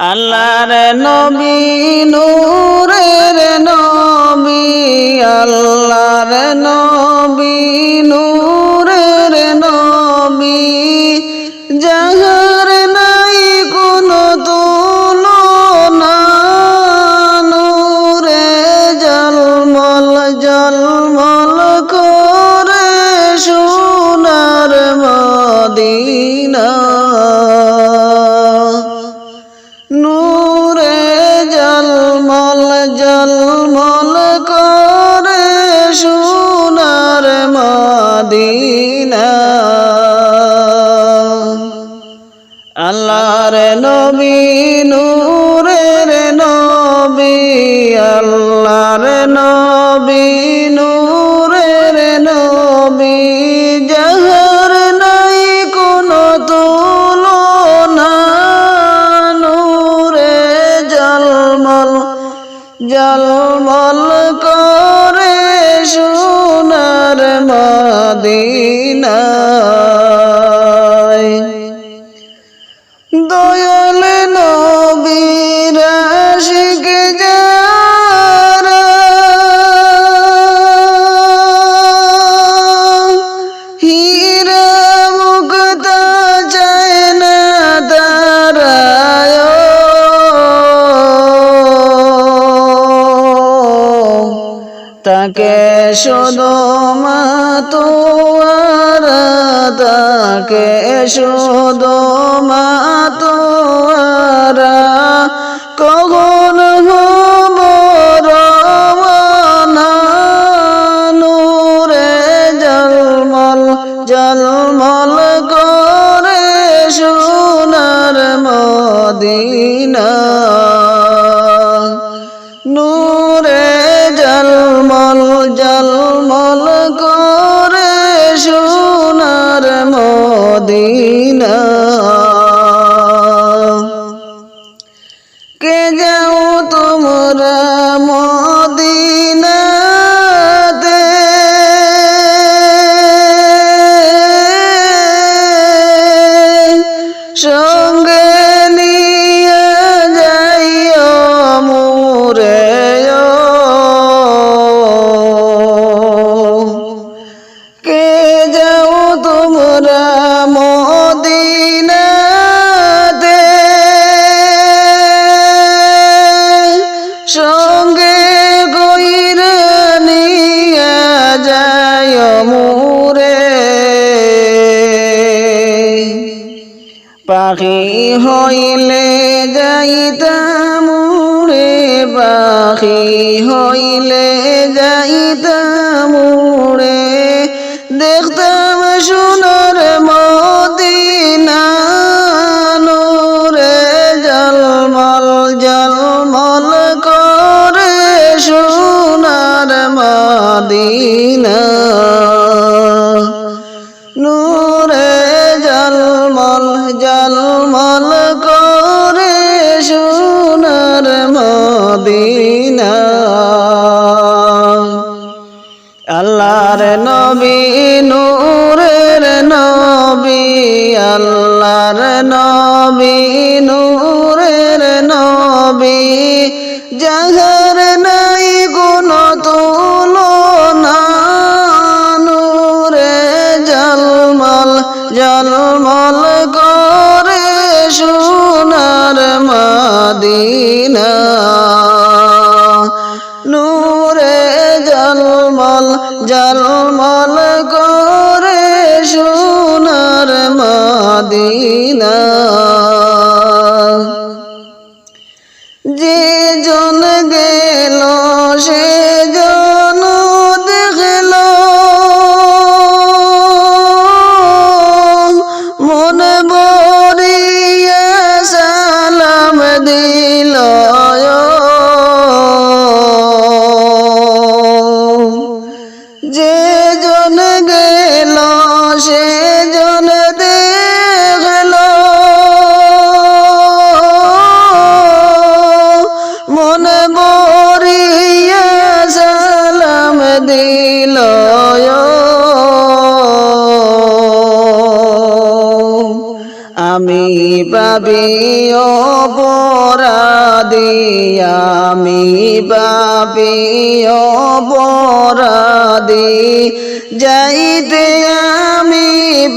আল্লাহর নবী নূরের নবী আল্লাহর নবী নূরের নবী। সোনার মদিনা। আল্লাহর নবী, নূরের নবী, আল্লাহর নবী, নূরের নবী। যাহার নাই কোনো তুলনা, নূরে জলমল জলমল মদিনায়। দয়াল নবীর আশিক যারা। হীরা মুক্তা চায় না তারায় তাকে শুধু মাতোয়ার তাকে শুধু মাতোয়ার পাখি হইলে যাইতাম উড়ে দেখতাম সোনার মদিনা জলমল জলমল করে সোনার মদিনা। মদিনা। আল্লাহর নবী নূরের নবী আল্লাহর নবী। জলমল জলমল করে সোনার মদিনা আমি পাপি অপরাধী যাইতে আমি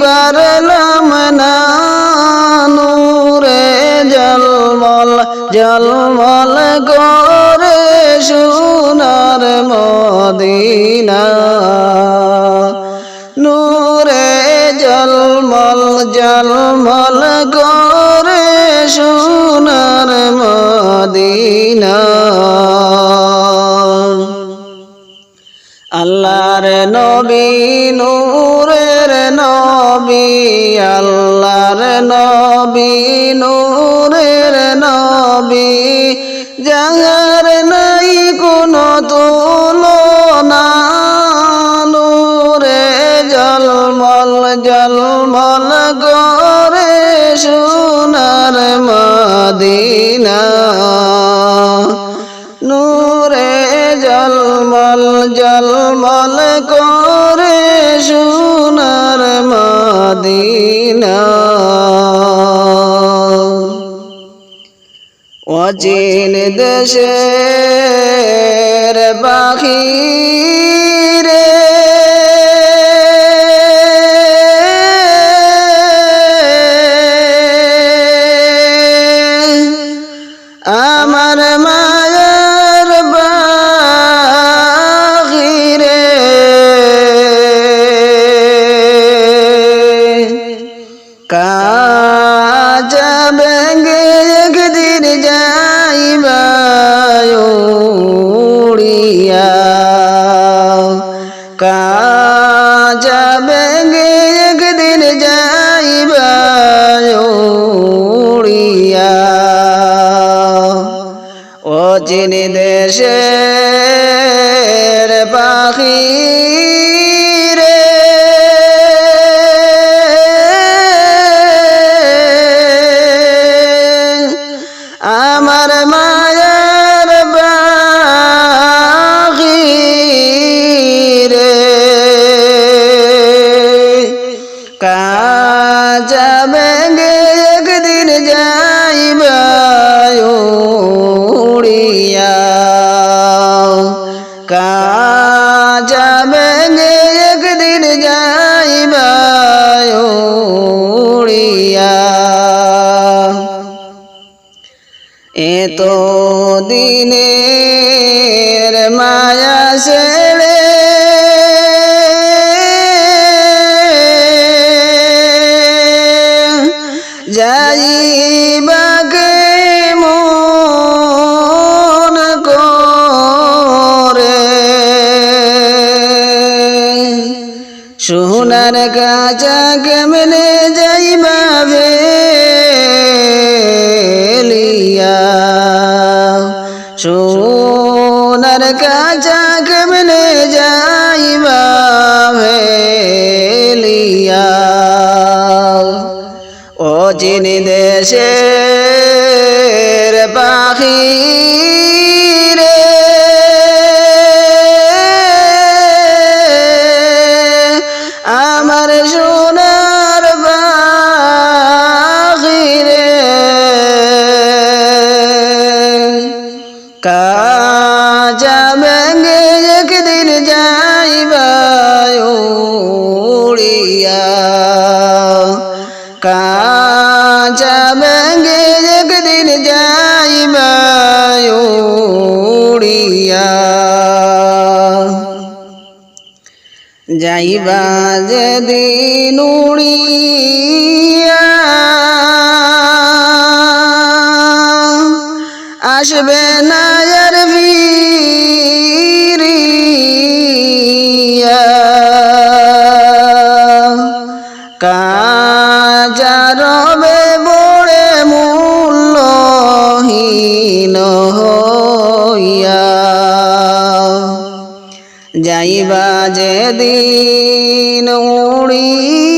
পারলাম না। নূরে জলমল জলমল করে সোনার মদিনা। নূরে জলমল জলমল করে সোনার মদিনা। আল্লাহর নবী নূরের নবী আল্লাহর নবী নূরের মদিনা। নূরে জলমল জলমল করে সোনার মদিনা। অচিন দেশের পাখি পাখি এত দিনের মায়া ছেড়ে যাইবাকে মন সোনার কাঁচা কেমনে যাইবা ভেলিয়া সোনার কাজা কেমনে যাইবা ভেলিয়া ও চিনি দেশের পাখি যাইবা যেদিন উড়িয়া আসবে না যাইবা যেদিন উড়িয়া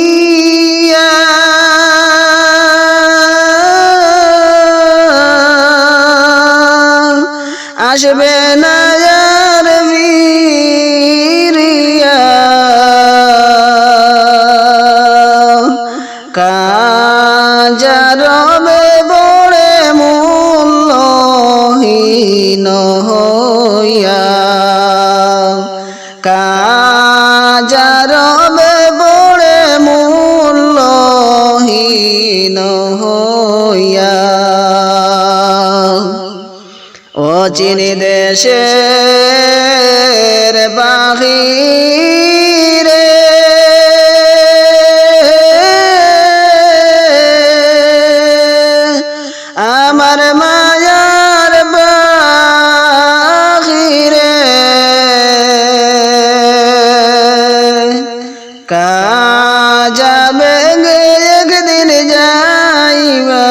গে একদিন যাইবা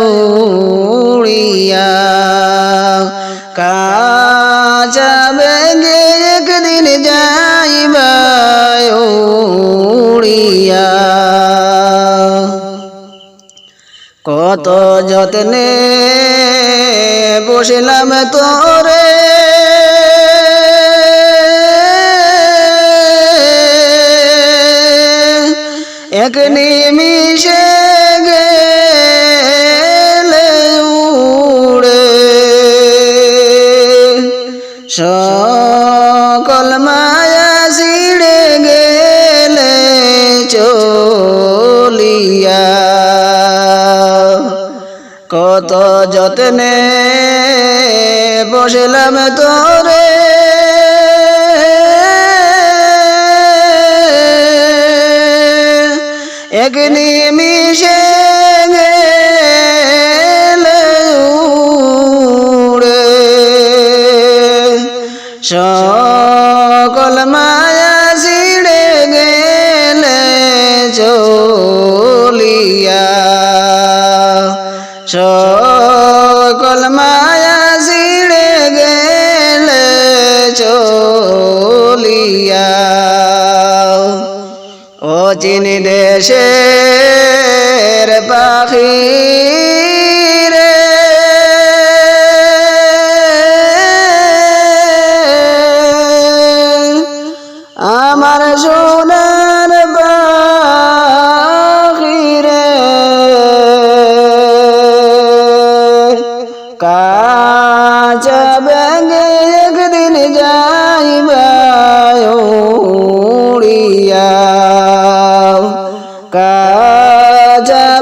উড়িয়া গে একদিন যাইবা উড়িয়া কত যত্নে বসলাম তোরে এক নিমিষে গেলে উড়ে। সকল মায়া ছিড়ে গেলে চলিয়া। কত যত্নে বসলাম তোরে নিমিষে গেলে দেশের পাখি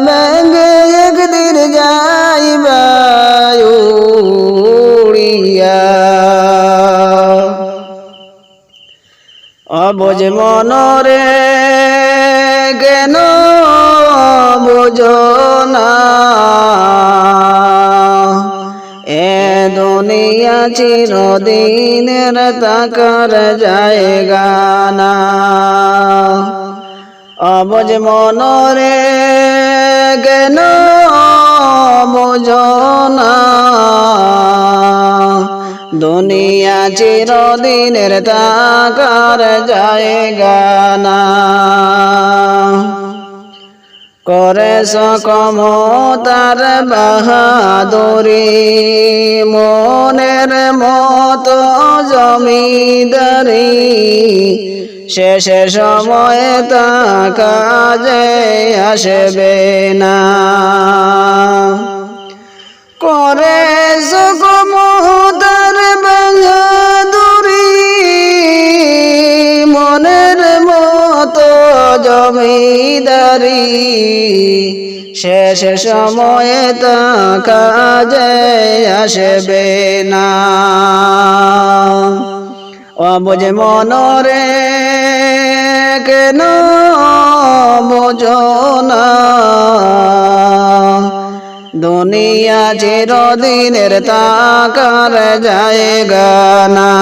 ব্যাঙে একদিন যাইবা অবজ মনরে কেন বুঝো না। এ দুনিয়া চিরদিনের তাকার জায়গা না। অবজ মনরে কেন বুঝো না দুনিয়া চিরদিনের তাকার জায়গা না। করে সকম তার বাহাদুরি, মনের মতো জমিদারি। শেষে সময় তা কাজে আসবে না। করে সকমতার বাহাদুরি, মনের মতো জমিদারি। শেষ সময়ে তা কাজে আসবে না। অবুঝ মনরে কেন বোঝো না দুনিয়া চিরদিনের তাকার জায়গা না।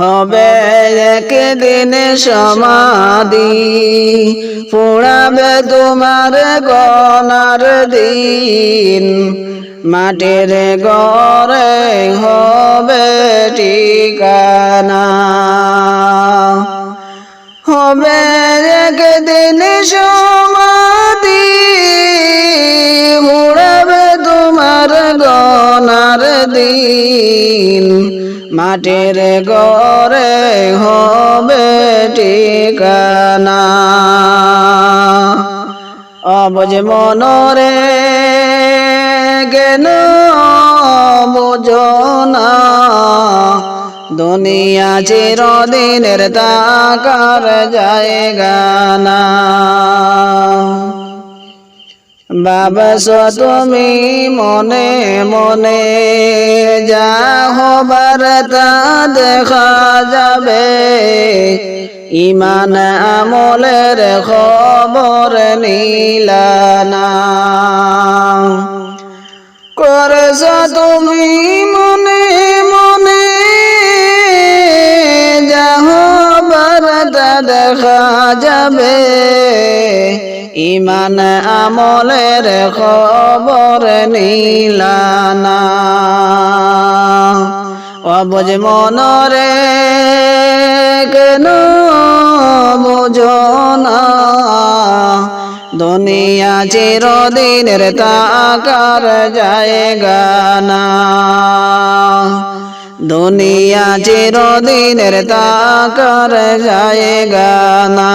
হবে একদিন সমাধি পোড়াবে তোমার গনার দিন। মাটির গড়ে হবে ঠিকানা। হবে একদিন সমাধি, উড়াবে তোমার গনার দিন। মাটির গড়ে হবে ঠিকানা। অবজ মনরে কেন বোঝো না দুনিয়া চিরদিনের তাকার জায়গা না। বাবস তুমি মনে মনে যা হবার তা দেখা যাবে। ইমান আমলের খবর নীলানা করেছ তুমি মনে মনে। যাহ বারতা দেখা যাবে। ইমান আমলের খবর নীলানা। অবজ মনরে কেন বুঝো না। দুনিয়া চিরদিনের তাকার জায়গা না। দুনিয়া চিরদিনের তাকার জায়গা না।